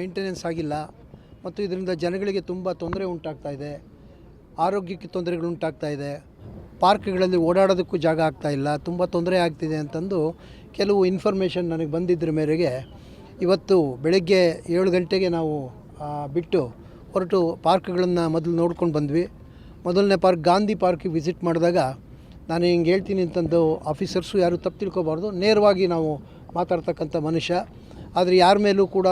Maintenance ಆಗಿಲ್ಲ ಮತ್ತು ಇದರಿಂದ ಜನಗಳಿಗೆ ತುಂಬ ತೊಂದರೆ ಉಂಟಾಗ್ತಾ ಇದೆ, ಆರೋಗ್ಯಕ್ಕೆ ತೊಂದರೆಗಳು ಉಂಟಾಗ್ತಾ ಇದೆ, ಪಾರ್ಕ್ಗಳಲ್ಲಿ ಓಡಾಡೋದಕ್ಕೂ ಜಾಗ ಆಗ್ತಾ ಇಲ್ಲ, ತುಂಬ ತೊಂದರೆ ಆಗ್ತಿದೆ ಅಂತಂದು ಕೆಲವು ಇನ್ಫಾರ್ಮೇಷನ್ ನನಗೆ ಬಂದಿದ್ದರ ಮೇರೆಗೆ ಇವತ್ತು ಬೆಳಗ್ಗೆ ಏಳು ಗಂಟೆಗೆ ನಾವು ಬಿಟ್ಟು ಹೊರಟು ಪಾರ್ಕ್ಗಳನ್ನು ಮೊದಲು ನೋಡ್ಕೊಂಡು ಬಂದ್ವಿ. ಮೊದಲನೇ ಪಾರ್ಕ್ ಗಾಂಧಿ ಪಾರ್ಕಿಗೆ ವಿಸಿಟ್ ಮಾಡಿದಾಗ ನಾನು ಹಿಂಗೆ ಹೇಳ್ತೀನಿ ಅಂತಂದು ಆಫೀಸರ್ಸು ಯಾರು ತಪ್ಪು ತಿಳ್ಕೊಬಾರ್ದು, ನೇರವಾಗಿ ನಾವು ಮಾತಾಡ್ತಕ್ಕಂಥ ಮನುಷ್ಯ. ಆದರೆ ಯಾರ ಮೇಲೂ ಕೂಡ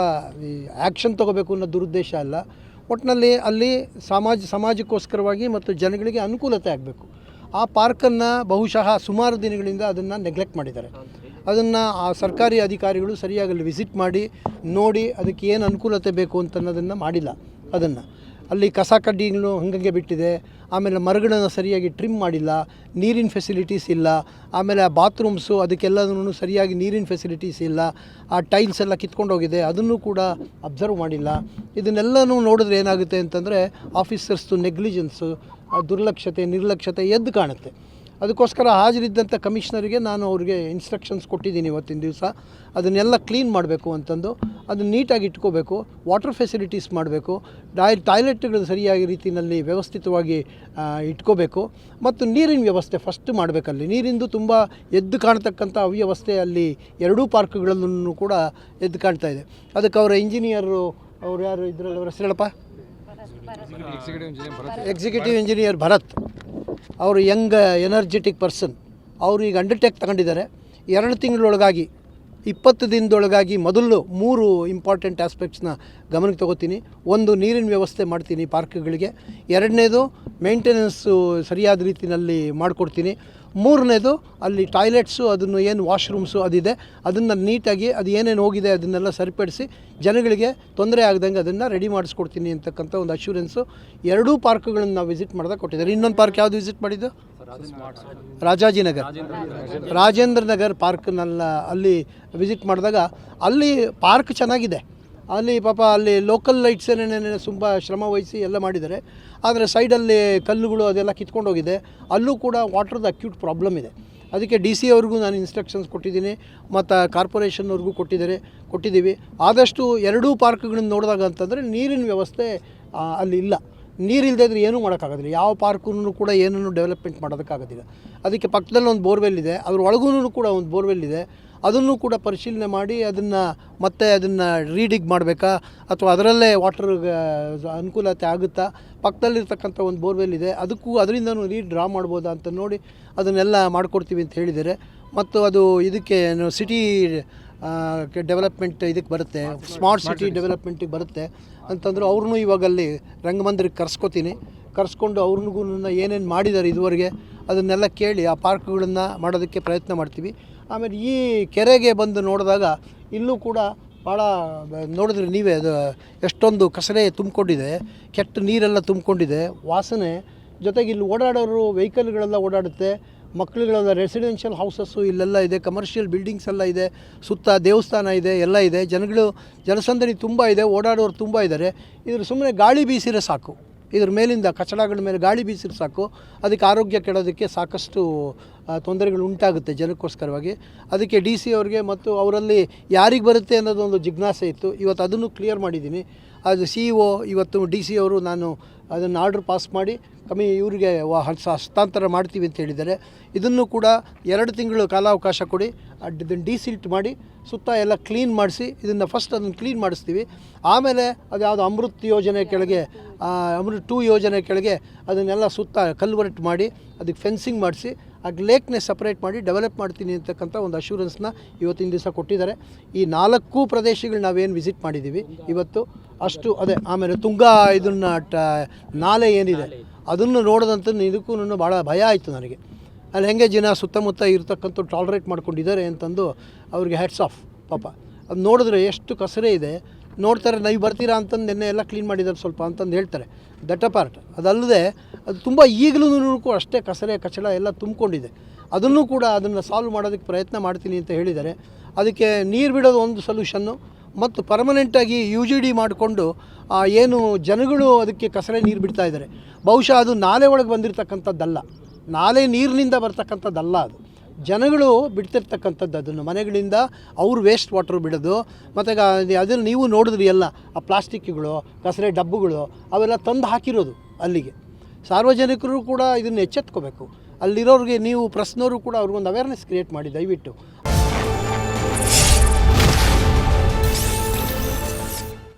ಆ್ಯಕ್ಷನ್ ತೊಗೋಬೇಕು ಅನ್ನೋ ದುರುದ್ದೇಶ ಅಲ್ಲ. ಒಟ್ಟಿನಲ್ಲಿ ಅಲ್ಲಿ ಸಮಾಜ, ಸಮಾಜಕ್ಕೋಸ್ಕರವಾಗಿ ಮತ್ತು ಜನಗಳಿಗೆ ಅನುಕೂಲತೆ ಆಗಬೇಕು. ಆ ಪಾರ್ಕನ್ನು ಬಹುಶಃ ಸುಮಾರು ದಿನಗಳಿಂದ ಅದನ್ನು ನೆಗ್ಲೆಕ್ಟ್ ಮಾಡಿದ್ದಾರೆ. ಅದನ್ನು ಆ ಸರ್ಕಾರಿ ಅಧಿಕಾರಿಗಳು ಸರಿಯಾಗಿ ಅಲ್ಲಿ ವಿಸಿಟ್ ಮಾಡಿ, ನೋಡಿ ಅದಕ್ಕೆ ಏನು ಅನುಕೂಲತೆ ಬೇಕು ಅಂತ ಅನ್ನೋದನ್ನು ಮಾಡಿಲ್ಲ ಅದನ್ನು. ಅಲ್ಲಿ ಕಸ ಕಡ್ಡಿಗಳು ಹಂಗಂಗೆ ಬಿಟ್ಟಿದೆ. ಆಮೇಲೆ ಮರಗಳನ್ನು ಸರಿಯಾಗಿ ಟ್ರಿಮ್ ಮಾಡಿಲ್ಲ. ನೀರಿನ ಫೆಸಿಲಿಟೀಸ್ ಇಲ್ಲ. ಆಮೇಲೆ ಆ ಬಾತ್ರೂಮ್ಸು ಅದಕ್ಕೆಲ್ಲದೂ ಸರಿಯಾಗಿ ನೀರಿನ ಫೆಸಿಲಿಟೀಸ್ ಇಲ್ಲ. ಆ ಟೈಲ್ಸ್ ಎಲ್ಲ ಕಿತ್ಕೊಂಡೋಗಿದೆ ಅದನ್ನು ಕೂಡ ಅಬ್ಸರ್ವ್ ಮಾಡಿಲ್ಲ. ಇದನ್ನೆಲ್ಲನೂ ನೋಡಿದ್ರೆ ಏನಾಗುತ್ತೆ ಅಂತಂದರೆ ಆಫೀಸರ್ಸ್ದು ನೆಗ್ಲಿಜೆನ್ಸು ದುರ್ಲಕ್ಷತೆ, ನಿರ್ಲಕ್ಷತೆ ಎದ್ದು ಕಾಣುತ್ತೆ. ಅದಕ್ಕೋಸ್ಕರ ಹಾಜರಿದ್ದಂಥ ಕಮಿಷನರಿಗೆ ನಾನು ಅವ್ರಿಗೆ ಇನ್ಸ್ಟ್ರಕ್ಷನ್ಸ್ ಕೊಟ್ಟಿದ್ದೀನಿ ಇವತ್ತಿನ ದಿವಸ. ಅದನ್ನೆಲ್ಲ ಕ್ಲೀನ್ ಮಾಡಬೇಕು ಅಂತಂದು. ಅದನ್ನು ನೀಟಾಗಿ ಇಟ್ಕೋಬೇಕು. ವಾಟರ್ ಫೆಸಿಲಿಟೀಸ್ ಮಾಡಬೇಕು. ಡಾಯ್ ಟಾಯ್ಲೆಟ್ಗಳು ಸರಿಯಾಗಿ ರೀತಿಯಲ್ಲಿ ವ್ಯವಸ್ಥಿತವಾಗಿ ಇಟ್ಕೋಬೇಕು. ಮತ್ತು ನೀರಿನ ವ್ಯವಸ್ಥೆ ಫಸ್ಟ್ ಮಾಡಬೇಕಲ್ಲಿ. ನೀರಿಂದು ತುಂಬ ಎದ್ದು ಕಾಣ್ತಕ್ಕಂಥ ಅವ್ಯವಸ್ಥೆ ಅಲ್ಲಿ ಎರಡೂ ಪಾರ್ಕ್ಗಳಲ್ಲೂ ಕೂಡ ಎದ್ದು ಕಾಣ್ತಾ ಇದೆ. ಅದಕ್ಕೆ ಅವರ ಇಂಜಿನಿಯರು ಅವ್ರು ಯಾರು ಇದ್ರಲ್ಲಿ? ಅವರ ಹೆಸರು ಹೇಳಪ್ಪ? Executive engineer Bharat. ಅವರು ಯಂಗ್ ಎನರ್ಜೆಟಿಕ್ ಪರ್ಸನ್ ಅವರು ಈಗ ಅಂಡರ್ಟೇಕ್ ತಗೊಂಡಿದ್ದಾರೆ. ಎರಡು ತಿಂಗಳೊಳಗಾಗಿ, ಇಪ್ಪತ್ತು ದಿನದೊಳಗಾಗಿ ಮೊದಲು ಮೂರು ಇಂಪಾರ್ಟೆಂಟ್ ಆಸ್ಪೆಕ್ಟ್ಸ್ನ ಗಮನಕ್ಕೆ ತಗೋತೀನಿ. ಒಂದು ನೀರಿನ ವ್ಯವಸ್ಥೆ ಮಾಡ್ತೀನಿ ಪಾರ್ಕ್ಗಳಿಗೆ. ಎರಡನೇದು ಮೇಂಟೆನೆನ್ಸು ಸರಿಯಾದ ರೀತಿಯಲ್ಲಿ ಮಾಡಿಕೊಡ್ತೀನಿ. ಮೂರನೇದು ಅಲ್ಲಿ ಟಾಯ್ಲೆಟ್ಸು, ಅದನ್ನು ಏನು ವಾಶ್ರೂಮ್ಸು ಅದಿದೆ. ಅದನ್ನು ನೀಟಾಗಿ ಅದು ಏನೇನು ಹೋಗಿದೆ ಅದನ್ನೆಲ್ಲ ಸರಿಪಡಿಸಿ ಜನಗಳಿಗೆ ತೊಂದರೆ ಆಗದಂಗೆ ಅದನ್ನು ರೆಡಿ ಮಾಡಿಸ್ಕೊಡ್ತೀನಿ ಅಂತಕ್ಕಂಥ ಒಂದು ಅಶ್ಯೂರೆನ್ಸು ಎರಡೂ ಪಾರ್ಕ್ಗಳನ್ನು ನಾವು ವಿಸಿಟ್ ಮಾಡಿದಾಗ ಕೊಟ್ಟಿದ್ದಾರೆ. ಇನ್ನೊಂದು ಪಾರ್ಕ್ ಯಾವುದು ವಿಸಿಟ್ ಮಾಡಿದ್ದು? ರಾಜಾಜಿನಗರ್. ರಾಜೇಂದ್ರ ನಗರ್ ಪಾರ್ಕ್ನೆಲ್ಲ ಅಲ್ಲಿ ವಿಸಿಟ್ ಮಾಡಿದಾಗ ಅಲ್ಲಿ ಪಾರ್ಕ್ ಚೆನ್ನಾಗಿದೆ. ಅಲ್ಲಿ ಪಾಪ ಅಲ್ಲಿ ಲೋಕಲ್ ಲೈಟ್ಸ್ ಏನೇನೇನೆ ತುಂಬ ಶ್ರಮ ವಹಿಸಿ ಎಲ್ಲ ಮಾಡಿದ್ದಾರೆ. ಆದರೆ ಸೈಡಲ್ಲಿ ಕಲ್ಲುಗಳು ಅದೆಲ್ಲ ಕಿತ್ಕೊಂಡು ಹೋಗಿದೆ ಅಲ್ಲೂ ಕೂಡ ವಾಟ್ರದ್ದು ಅಕ್ಯೂಟ್ ಪ್ರಾಬ್ಲಮ್ ಇದೆ. ಅದಕ್ಕೆ ಡಿ ಸಿ ಅವ್ರಿಗೂ ನಾನು ಇನ್ಸ್ಟ್ರಕ್ಷನ್ಸ್ ಕೊಟ್ಟಿದ್ದೀನಿ. ಮತ್ತು ಕಾರ್ಪೊರೇಷನ್ನವ್ರಿಗೂ ಕೊಟ್ಟಿದ್ದಾರೆ, ಕೊಟ್ಟಿದ್ದೀವಿ. ಆದಷ್ಟು ಎರಡೂ ಪಾರ್ಕ್ಗಳನ್ನ ನೋಡಿದಾಗ ಅಂತಂದರೆ ನೀರಿನ ವ್ಯವಸ್ಥೆ ಅಲ್ಲಿ ಇಲ್ಲ. ನೀರಿಲ್ಲದೆ ಇದ್ರೆ ಏನೂ ಮಾಡೋಕ್ಕಾಗೋದಿಲ್ಲ. ಯಾವ ಪಾರ್ಕೂ ಕೂಡ ಏನನ್ನು ಡೆವಲಪ್ಮೆಂಟ್ ಮಾಡೋದಕ್ಕಾಗೋದಿಲ್ಲ. ಅದಕ್ಕೆ ಪಕ್ಕದಲ್ಲಿ ಒಂದು ಬೋರ್ವೆಲ್ ಇದೆ. ಅದ್ರ ಒಳಗೂ ಕೂಡ ಒಂದು ಬೋರ್ವೆಲ್ ಇದೆ. ಅದನ್ನು ಕೂಡ ಪರಿಶೀಲನೆ ಮಾಡಿ ಅದನ್ನು ಮತ್ತೆ ಅದನ್ನು ರೀಡಿಗ್ ಮಾಡಬೇಕಾ? ಅಥವಾ ಅದರಲ್ಲೇ ವಾಟರ್ ಅನುಕೂಲತೆ ಆಗುತ್ತಾ? ಪಕ್ಕದಲ್ಲಿರ್ತಕ್ಕಂಥ ಒಂದು ಬೋರ್ವೆಲ್ ಇದೆ ಅದಕ್ಕೂ ಅದರಿಂದನೂ ನೀರು ಡ್ರಾ ಮಾಡ್ಬೋದಾ ಅಂತ ನೋಡಿ ಅದನ್ನೆಲ್ಲ ಮಾಡಿಕೊಡ್ತೀವಿ ಅಂತ ಹೇಳಿದ್ದಾರೆ. ಮತ್ತು ಅದು ಇದಕ್ಕೆ ಸಿಟಿ ಡೆವಲಪ್ಮೆಂಟ್ ಇದಕ್ಕೆ ಬರುತ್ತೆ ಸ್ಮಾರ್ಟ್ ಸಿಟಿ ಡೆವಲಪ್ಮೆಂಟಿಗೆ ಬರುತ್ತೆ. ಅಂತಂದ್ರೆ ಅವ್ರನ್ನೂ ಇವಾಗ ಅಲ್ಲಿ ರಂಗಮಂದಿರಕ್ಕೆ ಕರ್ಸ್ಕೊತೀನಿ. ಕರ್ಸ್ಕೊಂಡು ಅವ್ರಿಗೂ ಏನೇನು ಮಾಡಿದ್ದಾರೆ ಇದುವರೆಗೆ ಅದನ್ನೆಲ್ಲ ಕೇಳಿ ಆ ಪಾರ್ಕ್ಗಳನ್ನು ಮಾಡೋದಕ್ಕೆ ಪ್ರಯತ್ನ ಮಾಡ್ತೀವಿ. ಆಮೇಲೆ ಈ ಕೆರೆಗೆ ಬಂದು ನೋಡಿದಾಗ ಇಲ್ಲೂ ಕೂಡ ಭಾಳ ನೋಡಿದ್ರೆ ನೀವೇ ಅದು ಎಷ್ಟೊಂದು ಕಸರೆ ತುಂಬಿಕೊಂಡಿದೆ, ಕೆಟ್ಟ ನೀರೆಲ್ಲ ತುಂಬಿಕೊಂಡಿದೆ, ವಾಸನೆ. ಜೊತೆಗೆ ಇಲ್ಲಿ ಓಡಾಡೋರು ವೆಹಿಕಲ್ಗಳೆಲ್ಲ ಓಡಾಡುತ್ತೆ, ಮಕ್ಕಳುಗಳೆಲ್ಲ ರೆಸಿಡೆನ್ಷಿಯಲ್ ಹೌಸಸ್ಸು, ಇಲ್ಲೆಲ್ಲ ಇದೆ, ಕಮರ್ಷಿಯಲ್ ಬಿಲ್ಡಿಂಗ್ಸ್ ಎಲ್ಲ ಇದೆ, ಸುತ್ತ ದೇವಸ್ಥಾನ ಇದೆ, ಎಲ್ಲ ಇದೆ. ಜನಗಳು, ಜನಸಂದಣಿ ತುಂಬ ಇದೆ, ಓಡಾಡೋರು ತುಂಬ ಇದ್ದಾರೆ. ಇದ್ರ ಸುಮ್ಮನೆ ಗಾಳಿ ಬೀಸಿದ್ರೆ ಸಾಕು. ಇದ್ರ ಮೇಲಿಂದ ಕಚಡಗಳ ಮೇಲೆ ಗಾಳಿ ಬೀಸಿದ್ರೆ ಸಾಕು. ಅದಕ್ಕೆ ಆರೋಗ್ಯ ಕೆಡೋದಕ್ಕೆ ಸಾಕಷ್ಟು ತೊಂದರೆಗಳು ಉಂಟಾಗುತ್ತೆ ಜನಕ್ಕೋಸ್ಕರವಾಗಿ. ಅದಕ್ಕೆ ಡಿ ಸಿ ಅವ್ರಿಗೆ ಮತ್ತು ಅವರಲ್ಲಿ ಯಾರಿಗೆ ಬರುತ್ತೆ ಅನ್ನೋದೊಂದು ಜಿಜ್ಞಾಸೆ ಇತ್ತು. ಇವತ್ತು ಅದನ್ನು ಕ್ಲಿಯರ್ ಮಾಡಿದ್ದೀನಿ. ಅದು ಸಿ ಇ ಒ, ಇವತ್ತು ಡಿ ಸಿ ಅವರು ನಾನು ಅದನ್ನು ಆರ್ಡ್ರ್ ಪಾಸ್ ಮಾಡಿ ಕಮ್ಮಿ ಇವರಿಗೆ ಹಸ್ತಾಂತರ ಮಾಡ್ತೀವಿ ಅಂತ ಹೇಳಿದ್ದಾರೆ. ಇದನ್ನು ಕೂಡ ಎರಡು ತಿಂಗಳು ಕಾಲಾವಕಾಶ ಕೊಡಿ. ಅದನ್ನು ಡಿಸಿಲ್ಟ್ ಮಾಡಿ ಸುತ್ತ ಎಲ್ಲ ಕ್ಲೀನ್ ಮಾಡಿಸಿ ಇದನ್ನು ಫಸ್ಟ್ ಅದನ್ನು ಕ್ಲೀನ್ ಮಾಡಿಸ್ತೀವಿ. ಆಮೇಲೆ ಅದು ಯಾವುದು ಅಮೃತ್ ಯೋಜನೆ ಕೆಳಗೆ ಅಮೃತ್ ಟೂ ಯೋಜನೆ ಕೆಳಗೆ ಅದನ್ನೆಲ್ಲ ಸುತ್ತ ಕಲ್ವರ್ಟ್ ಮಾಡಿ ಅದಕ್ಕೆ ಫೆನ್ಸಿಂಗ್ ಮಾಡಿಸಿ, ಆ ಲೇಕ್ನೇ ಸಪ್ರೇಟ್ ಮಾಡಿ ಡೆವಲಪ್ ಮಾಡ್ತೀನಿ ಅಂತಕ್ಕಂಥ ಒಂದು ಅಶ್ಯೂರೆನ್ಸ್ನ ಇವತ್ತಿನ ದಿವಸ ಕೊಟ್ಟಿದ್ದಾರೆ. ಈ ನಾಲ್ಕು ಪ್ರದೇಶಗಳು ನಾವೇನು ವಿಸಿಟ್ ಮಾಡಿದ್ದೀವಿ ಇವತ್ತು. ಅಷ್ಟು ಅದೇ, ಆಮೇಲೆ ತುಂಗಾ ಇದನ್ನು ನಾಲೆ ಏನಿದೆ, ಅದನ್ನು ನೋಡೋದಂತ ಇದಕ್ಕೂ ಭಾಳ ಭಯ ಆಯಿತು ನನಗೆ. ಅಲ್ಲಿ ಹೆಂಗೆ ಜನ ಸುತ್ತಮುತ್ತ ಇರತಕ್ಕಂಥ ಟಾಲ್ರೇಟ್ ಮಾಡ್ಕೊಂಡಿದ್ದಾರೆ ಅಂತಂದು ಅವ್ರಿಗೆ ಹ್ಯಾಟ್ಸ್ ಆಫ್ ಪಾಪ. ಅದು ನೋಡಿದ್ರೆ ಎಷ್ಟು ಕಸರೆ ಇದೆ. ನೋಡ್ತಾರೆ, ನೀವು ಬರ್ತೀರಾ ಅಂತಂದು ನಿನ್ನೆ ಎಲ್ಲ ಕ್ಲೀನ್ ಮಾಡಿದ್ದಾರೆ ಸ್ವಲ್ಪ ಅಂತಂದು ಹೇಳ್ತಾರೆ. ದಟ್ಟ ಪಾರ್ಟ್ ಅದಲ್ಲದೆ, ಅದು ತುಂಬ ಈಗಲೂ ಕೂಡ ಅಷ್ಟೇ ಕಸರೆ, ಕಚಡ ಎಲ್ಲ ತುಂಬಿಕೊಂಡಿದೆ. ಅದನ್ನು ಕೂಡ ಅದನ್ನು ಸಾಲ್ವ್ ಮಾಡೋದಕ್ಕೆ ಪ್ರಯತ್ನ ಮಾಡ್ತೀನಿ ಅಂತ ಹೇಳಿದ್ದಾರೆ. ಅದಕ್ಕೆ ನೀರು ಬಿಡೋದು ಒಂದು ಸೊಲ್ಯೂಷನ್ನು ಮತ್ತು ಪರ್ಮನೆಂಟಾಗಿ ಯು ಜಿ ಡಿ ಮಾಡಿಕೊಂಡು ಏನು ಜನಗಳು ಅದಕ್ಕೆ ಕಸರೆ ನೀರು ಬಿಡ್ತಾ ಇದ್ದಾರೆ. ಬಹುಶಃ ಅದು ನಾಲೆ ಒಳಗೆ ಬಂದಿರತಕ್ಕಂಥದ್ದಲ್ಲ. ನಾಲೆ ನೀರಿನಿಂದ ಬರ್ತಕ್ಕಂಥದ್ದಲ್ಲ ಅದು. ಜನಗಳು ಬಿಡ್ತಿರ್ತಕ್ಕಂಥದ್ದು ಅದನ್ನು. ಮನೆಗಳಿಂದ ಅವ್ರು ವೇಸ್ಟ್ ವಾಟರ್ ಬಿಡೋದು, ಮತ್ತು ಅದನ್ನು ನೀವು ನೋಡಿದ್ರಿ ಎಲ್ಲ, ಆ ಪ್ಲಾಸ್ಟಿಕ್ಗಳು, ಕಸರೆ ಡಬ್ಬುಗಳು, ಅವೆಲ್ಲ ತಂದು ಹಾಕಿರೋದು ಅಲ್ಲಿಗೆ. ಸಾರ್ವಜನಿಕರು ಕೂಡ ಇದನ್ನು ಎಚ್ಚೆತ್ಕೋಬೇಕು. ಅಲ್ಲಿರೋರಿಗೆ ನೀವು ಪ್ರಶ್ನೋರು ಕೂಡ ಅವ್ರಿಗೊಂದು ಅವೇರ್ನೆಸ್ ಕ್ರಿಯೇಟ್ ಮಾಡಿ, ದಯವಿಟ್ಟು.